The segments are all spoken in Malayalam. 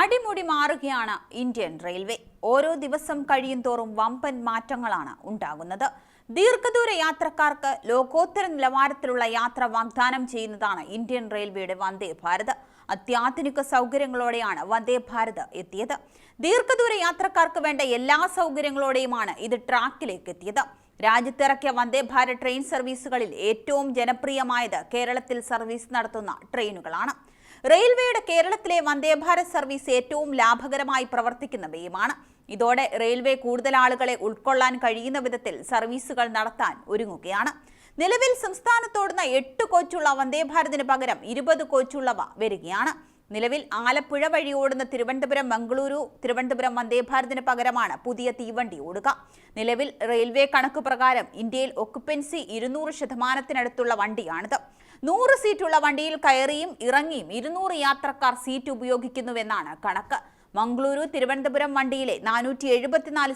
അടിമുടി മാറുകയാണ് ഇന്ത്യൻ റെയിൽവേ. ഓരോ ദിവസം കഴിയും തോറും വമ്പൻ മാറ്റങ്ങളാണ് ഉണ്ടാകുന്നത്. ദീർഘദൂര യാത്രക്കാർക്ക് ലോകോത്തര നിലവാരത്തിലുള്ള യാത്ര വാഗ്ദാനം ചെയ്യുന്നതാണ് ഇന്ത്യൻ റെയിൽവേയുടെ വന്ദേ ഭാരത്. അത്യാധുനിക സൗകര്യങ്ങളോടെയാണ് വന്ദേ ഭാരത് എത്തിയത്. ദീർഘദൂര യാത്രക്കാർക്ക് വേണ്ട എല്ലാ സൗകര്യങ്ങളോടെയുമാണ് ഇത് ട്രാക്കിലേക്ക് എത്തിയത്. രാജ്യത്തിറക്കിയ വന്ദേ ഭാരത് ട്രെയിൻ സർവീസുകളിൽ ഏറ്റവും ജനപ്രിയമായത് കേരളത്തിൽ സർവീസ് നടത്തുന്ന ട്രെയിനുകളാണ്. റെയിൽവേയുടെ കേരളത്തിലെ വന്ദേ ഭാരത് സർവീസ് ഏറ്റവും ലാഭകരമായി പ്രവർത്തിക്കുന്നവയുമാണ് ഇതോടെ റെയിൽവേ കൂടുതൽ ആളുകളെ ഉൾക്കൊള്ളാൻ കഴിയുന്ന വിധത്തിൽ സർവീസുകൾ നടത്താൻ ഒരുങ്ങുകയാണ്. നിലവിൽ സംസ്ഥാനത്തോടുന്ന എട്ട് കോച്ചുള്ള വന്ദേ ഭാരതിന് പകരം ഇരുപത് കോച്ചുള്ളവ വരികയാണ്. നിലവിൽ ആലപ്പുഴ വഴി ഓടുന്ന തിരുവനന്തപുരം മംഗളൂരു തിരുവനന്തപുരം വന്ദേ ഭാരതിന് പകരമാണ് പുതിയ തീവണ്ടി ഓടുക. നിലവിൽ റെയിൽവേ കണക്ക് പ്രകാരം ഇന്ത്യയിൽ ഒക്കുപ്പൻസി ഇരുന്നൂറ് ശതമാനത്തിനടുത്തുള്ള വണ്ടിയാണിത്. നൂറ് സീറ്റുള്ള വണ്ടിയിൽ കയറിയും ഇറങ്ങിയും ഇരുന്നൂറ് യാത്രക്കാർ സീറ്റ് ഉപയോഗിക്കുന്നുവെന്നാണ് കണക്ക്. മംഗളൂരു തിരുവനന്തപുരം വണ്ടിയിലെ നാനൂറ്റി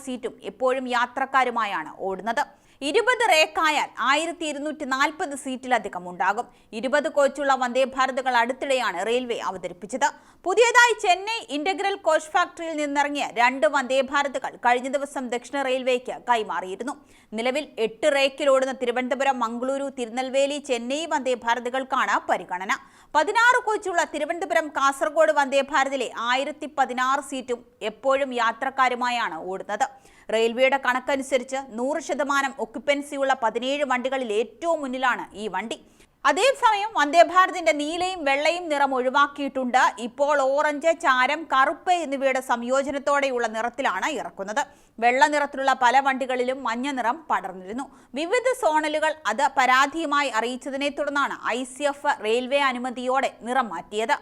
സീറ്റും എപ്പോഴും യാത്രക്കാരുമായാണ് ഓടുന്നത്. ഇരുപത് റേക്കായാൽ ആയിരത്തി ഇരുന്നൂറ്റി നാൽപ്പത് സീറ്റിലധികം ഉണ്ടാകും. ഇരുപത് കോച്ചുള്ള വന്ദേ ഭാരതുകൾ അടുത്തിടെയാണ് റെയിൽവേ അവതരിപ്പിച്ചത്. പുതിയതായി ചെന്നൈ ഇന്റഗ്രൽ കോച്ച് ഫാക്ടറിയിൽ നിന്നിറങ്ങിയ രണ്ട് വന്ദേ ഭാരതുകൾ കഴിഞ്ഞ ദിവസം ദക്ഷിണ റെയിൽവേക്ക് കൈമാറിയിരുന്നു. നിലവിൽ എട്ട് റേക്കിലോടുന്ന തിരുവനന്തപുരം മംഗളൂരു തിരുനെൽവേലി ചെന്നൈ വന്ദേ ഭാരതുകൾക്കാണ് പരിഗണന. പതിനാറ് കോച്ചുള്ള തിരുവനന്തപുരം കാസർഗോഡ് വന്ദേ ഭാരതിലെ ആയിരത്തി പതിനാറ് സീറ്റും എപ്പോഴും യാത്രക്കാരുമായാണ് ഓടുന്നത്. റെയിൽവേയുടെ കണക്കനുസരിച്ച് നൂറ് ശതമാനം ഒക്യുപ്പൻസിയുള്ള പതിനേഴ് വണ്ടികളിൽ ഏറ്റവും മുന്നിലാണ് ഈ വണ്ടി. അതേസമയം വന്ദേ ഭാരതിന്റെ നീലയും വെള്ളയും നിറം ഒഴിവാക്കിയിട്ടുണ്ട്. ഇപ്പോൾ ഓറഞ്ച് ചാരം കറുപ്പ് എന്നിവയുടെ സംയോജനത്തോടെയുള്ള നിറത്തിലാണ് ഇറക്കുന്നത്. വെള്ള നിറത്തിലുള്ള പല വണ്ടികളിലും മഞ്ഞ നിറം പടർന്നിരുന്നു. വിവിധ സോണലുകൾ അത് പരാതിയുമായി അറിയിച്ചതിനെ തുടർന്നാണ് ഐ റെയിൽവേ അനുമതിയോടെ നിറം മാറ്റിയത്.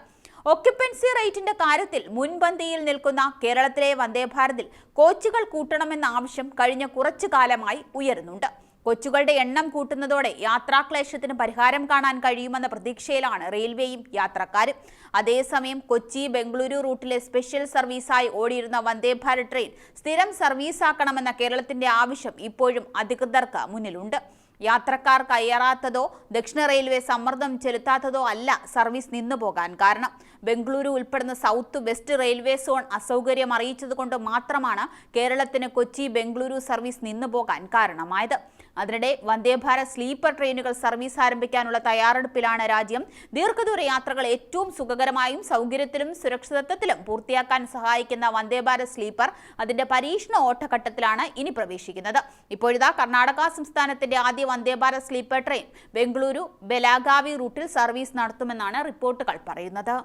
ഒക്യുപ്പൻസി റേറ്റിന്റെ കാര്യത്തിൽ മുൻപന്തിയിൽ നിൽക്കുന്ന കേരളത്തിലെ വന്ദേ ഭാരതിൽ കോച്ചുകൾ കൂട്ടണമെന്ന ആവശ്യം കഴിഞ്ഞ കുറച്ചു കാലമായി ഉയരുന്നുണ്ട്. കൊച്ചുകളുടെ എണ്ണം കൂട്ടുന്നതോടെ യാത്രാക്ലേശത്തിന് പരിഹാരം കാണാൻ കഴിയുമെന്ന പ്രതീക്ഷയിലാണ് റെയിൽവേയും യാത്രക്കാരും. അതേസമയം കൊച്ചി ബംഗളൂരു റൂട്ടിലെ സ്പെഷ്യൽ സർവീസായി ഓടിയിരുന്ന വന്ദേ ഭാരത് ട്രെയിൻ സ്ഥിരം സർവീസാക്കണമെന്ന കേരളത്തിന്റെ ആവശ്യം ഇപ്പോഴും അധികൃതർക്ക് മുന്നിലുണ്ട്. യാത്രക്കാർ കയറാത്തതോ ദക്ഷിണ റെയിൽവേ സമ്മർദ്ദം ചെലുത്താത്തതോ അല്ല സർവീസ് നിന്നു പോകാൻ കാരണം. ബംഗളൂരു ഉൾപ്പെടുന്ന സൗത്ത് വെസ്റ്റ് റെയിൽവേ സോൺ അസൗകര്യം അറിയിച്ചതുകൊണ്ട് മാത്രമാണ് കേരളത്തിന് കൊച്ചി ബംഗളൂരു സർവീസ് നിന്നു പോകാൻ കാരണമായത്. അതിനിടെ വന്ദേ ഭാരത് സ്ലീപ്പർ ട്രെയിനുകൾ സർവീസ് ആരംഭിക്കാനുള്ള തയ്യാറെടുപ്പിലാണ് രാജ്യം ദീർഘദൂര യാത്രകൾ ഏറ്റവും സുഖകരമായും സൗകര്യത്തിലും സുരക്ഷിതത്വത്തിലും പൂർത്തിയാക്കാൻ സഹായിക്കുന്ന വന്ദേ ഭാരത് സ്ലീപ്പർ അതിന്റെ പരീക്ഷണ ഓട്ടഘട്ടത്തിലാണ് ഇനി പ്രവേശിക്കുന്നത്. ഇപ്പോഴിതാ കർണാടക സംസ്ഥാനത്തിന്റെ ആദ്യ വന്ദേ ഭാരത് സ്ലീപ്പർ ട്രെയിൻ ബംഗളൂരു ബെലാഗാവി റൂട്ടിൽ സർവീസ് നടത്തുമെന്നാണ് റിപ്പോർട്ടുകൾ പറയുന്നത്.